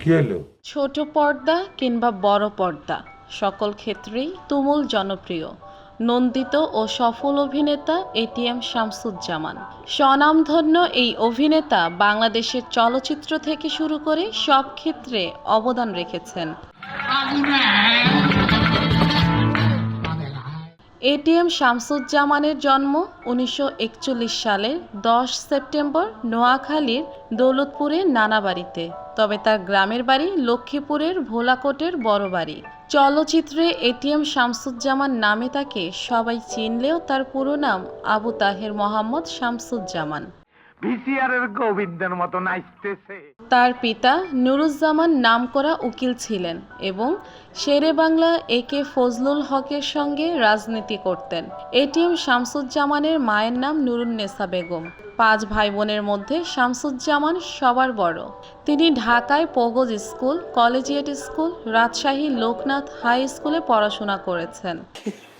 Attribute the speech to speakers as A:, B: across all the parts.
A: কি হলো?
B: ছোট পর্দা কিংবা বড় পর্দা সকল ক্ষেত্রেই তুমুল জনপ্রিয়। নন্দিত ও সফল অভিনেতা এটিএম শামসুজ্জামান। স্বনামধন্য এই অভিনেতা বাংলাদেশের চলচ্চিত্র থেকে শুরু করে সব ক্ষেত্রে অবদান রেখেছেন। এটিএম শামসুজ্জামানের জন্ম উনিশশো একচল্লিশ সালের দশ সেপ্টেম্বর নোয়াখালীর দৌলতপুরে নানা বাড়িতে। তবে তার গ্রামের বাড়ি লক্ষ্মীপুরের ভোলাকোটের বড় বাড়ি। চলচ্চিত্রে এটিএম শামসুজ্জামান নামে তাকে সবাই চিনলেও তার পুরো নাম আবু তাহের মোহাম্মদ শামসুজ্জামান। তার পিতা নুরুজ্জামান নামকরা উকিল ছিলেন এবং শেরে বাংলা এ কে ফজলুল হকের সঙ্গে রাজনীতি করতেন। এটিএম শামসুজ্জামানের মায়ের নাম নুরুন্নেসা বেগম। পাঁচ ভাই বোনের মধ্যে শামসুজ্জামান সবার বড়। তিনি ঢাকায় Pogose school collegiate school Rajshahi Loknath high স্কুলে পড়াশোনা করেছেন।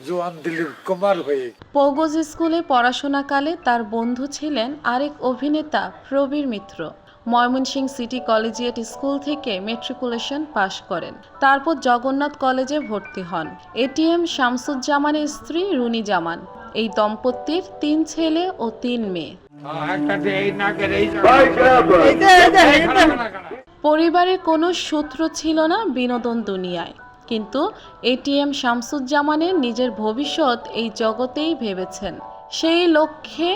A: জোয়ান দিলীপ কুমার হয়ে।
B: পগজ স্কুলে পড়াশোনাকালে তার বন্ধু ছিলেন আরেক অভিনেতা Prabir Mitra. Mymensingh city collegiate school থেকে মেট্রিকুলেশন পাশ করেন। তারপর জগন্নাথ কলেজে ভর্তি হন। এটিএম শামসুজ্জামানের স্ত্রী রুনি জামান এই দম্পতির তিন ছেলে ও তিন মেয়ে। পরিবারের কোনো সূত্র ছিল না বিনোদন দুনিয়ায়। কিন্তু এটিএম শামসুজ্জামানের নিজের ভবিষ্যৎ এই জগতেই ভেবেছেন। সেই লক্ষ্যে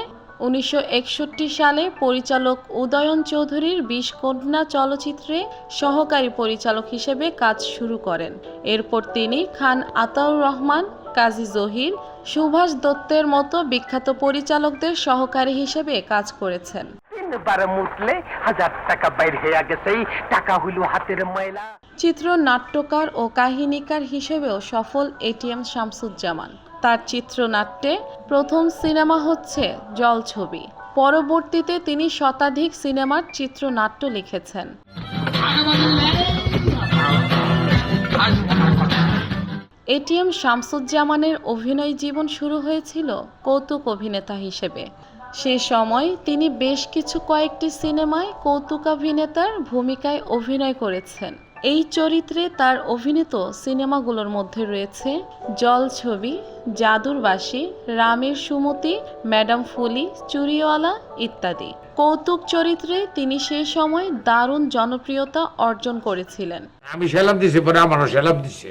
B: উনিশশো একষট্টি সালে পরিচালক উদয়ন চৌধুরীর বিষকন্যা চলচ্চিত্রে সহকারী পরিচালক হিসেবে কাজ শুরু করেন। এরপর তিনি খান আতাউর রহমান কাজী জহির সুভাষ দত্তের মতো বিখ্যাত পরিচালকদের সহকারী হিসেবে কাজ করেছেন।
C: হাজার টাকা বাইর হইয়া গেছে টাকা হইল হাতের ময়লা।
B: চিত্র নাট্যকার ও কাহিনীকার হিসেবেও সফল এটিএম শামসুজ্জামান। তার চিত্রনাট্যে প্রথম সিনেমা হচ্ছে জলছবি। পরবর্তীতে তিনি শতাধিক সিনেমার চিত্রনাট্য লিখেছেন। এটিএম শামসুজ্জামানের অভিনয় জীবন শুরু হয়েছিল কৌতুক অভিনেতা হিসেবে। সে সময় তিনি বেশ কিছু কয়েকটি সিনেমায় কৌতুকাভিনেতার ভূমিকায় অভিনয় করেছেন। এই চরিত্রে তার অভিনীত সিনেমাগুলোর মধ্যে রয়েছে জল ছবি জাদুর বাসি রামের সুমতি ম্যাডাম ফুলি চুরিওয়ালা ইত্যাদি। কৌতুক চরিত্রে তিনি সেই সময় দারুণ জনপ্রিয়তা অর্জন করেছিলেন।
A: আমি সেলাম দিছি পরে আমারও সেলাম দিছে।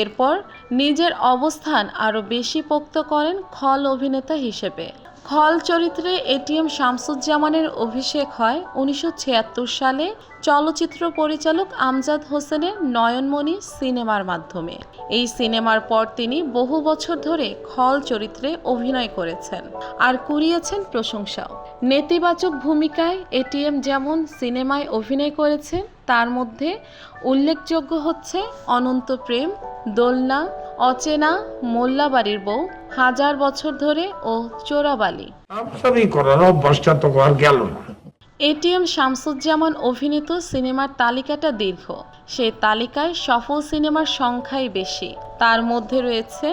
B: এরপর নিজের অবস্থান আরও বেশি পোক্ত করেন খল অভিনেতা হিসেবে। খল চরিত্রে এটিএম শামসুজ্জামানের অভিষেক হয় উনিশশো ছিয়াত্তর সালে চলচ্চিত্র পরিচালক আমজাদ হোসেনের নয়নমণি সিনেমার মাধ্যমে। এই সিনেমার পর তিনি বহু বছর ধরে খল চরিত্রে অভিনয় করেছেন আর কুড়িয়েছেন প্রশংসাও। নেতিবাচক ভূমিকায় এটিএম যেমন সিনেমায় অভিনয় করেছেন তার মধ্যে উল্লেখযোগ্য হচ্ছে অনন্ত প্রেম, দোলনা অচেনা মোল্লাবাড়ির বউ হাজার বছর ধরে ও চোরাবালি।
A: করার অভ্যাসটা তো আর গেল না।
B: এটিএম শামসুজ্জামান অভিনীত সিনেমার তালিকাটা দীর্ঘ। সেই তালিকায় সফল সিনেমার সংখ্যাই বেশি। তার মধ্যে রয়েছে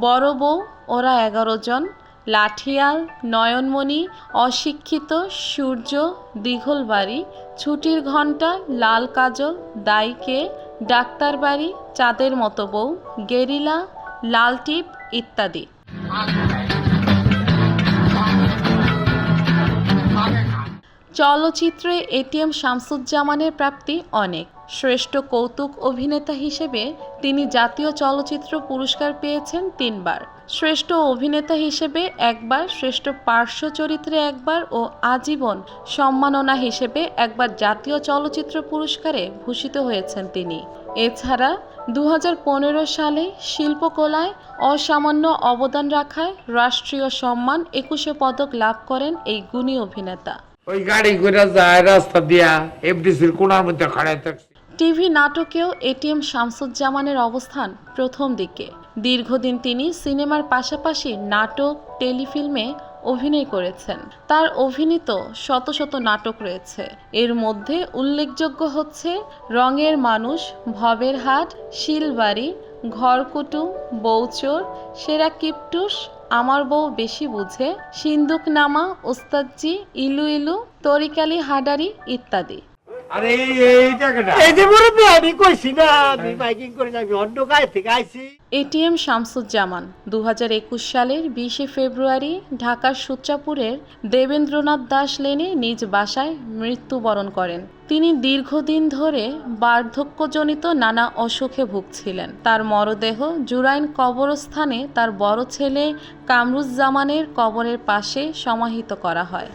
B: বড় বউ ওরা এগারো জন লাঠিয়াল নয়নমণি অশিক্ষিত সূর্য দীঘলবাড়ি ছুটির ঘণ্টা লাল কাজল দাইকে ডাক্তারবাড়ি চাঁদের মতো বউ, গেরিলা, লাল টিপ ইত্যাদি। চলচ্চিত্রে এটিএম শামসুজ্জামানের প্রাপ্তি অনেক। শ্রেষ্ঠ কৌতুক অভিনেতা হিসেবে তিনি জাতীয় চলচ্চিত্র পুরস্কার পেয়েছেন তিনবার। শ্রেষ্ঠ অভিনেতা হিসেবে একবার, শ্রেষ্ঠ পার্শ্ব চরিত্রে একবার ও আজীবন সম্মাননা হিসেবে একবার জাতীয় চলচ্চিত্র পুরস্কারে ভূষিত হয়েছেন তিনি। এছাড়া দু হাজার পনেরো সালে শিল্পকলায় অসামান্য অবদান রাখায় রাষ্ট্রীয় সম্মান একুশে পদক লাভ করেন এই গুণী অভিনেতা।
A: ওই গাড়ি যায়, রাস্তা দিয়া এফডিসির কোনার মধ্যে খাড়াই থাকছে।
B: টিভি নাটকেও এটিএম শামসুজ্জামানের অবস্থান প্রথম দিকে। দীর্ঘদিন তিনি সিনেমার পাশাপাশি নাটক, টেলিফিল্মে অভিনয় করেছেন। তার অভিনীত শত শত নাটক রয়েছে। এর মধ্যে উল্লেখযোগ্য হচ্ছে রঙের মানুষ, ভবের হাট, শিলবাড়ি, ঘরকুটুম, বৌচোর, সেরা কিপটুস, আমার বউ বেশি বুঝে, সিন্দুকনামা, ওস্তাদজি, ইলু ইলু, তরিকালি হাডারি ইত্যাদি।
A: আরে এই- এই টাকাটা
D: এই যে মুরব্বী আমি কইছি না আমি মাইকিং করি না আমি অন্য গায়ে থেকে আইছি।
B: এটিএম শামসুজ্জামান দু হাজার একুশ সালের বিশে ফেব্রুয়ারি ঢাকার সূত্রাপুরের দেবেন্দ্রনাথ দাস লেনে নিজ বাসায় মৃত্যুবরণ করেন। তিনি দীর্ঘদিন ধরে বার্ধক্যজনিত নানা অসুখে ভুগছিলেন। তার মরদেহ জুরাইন কবরস্থানে তার বড় ছেলে কামরুজ্জামানের কবরের পাশে সমাহিত করা হয়।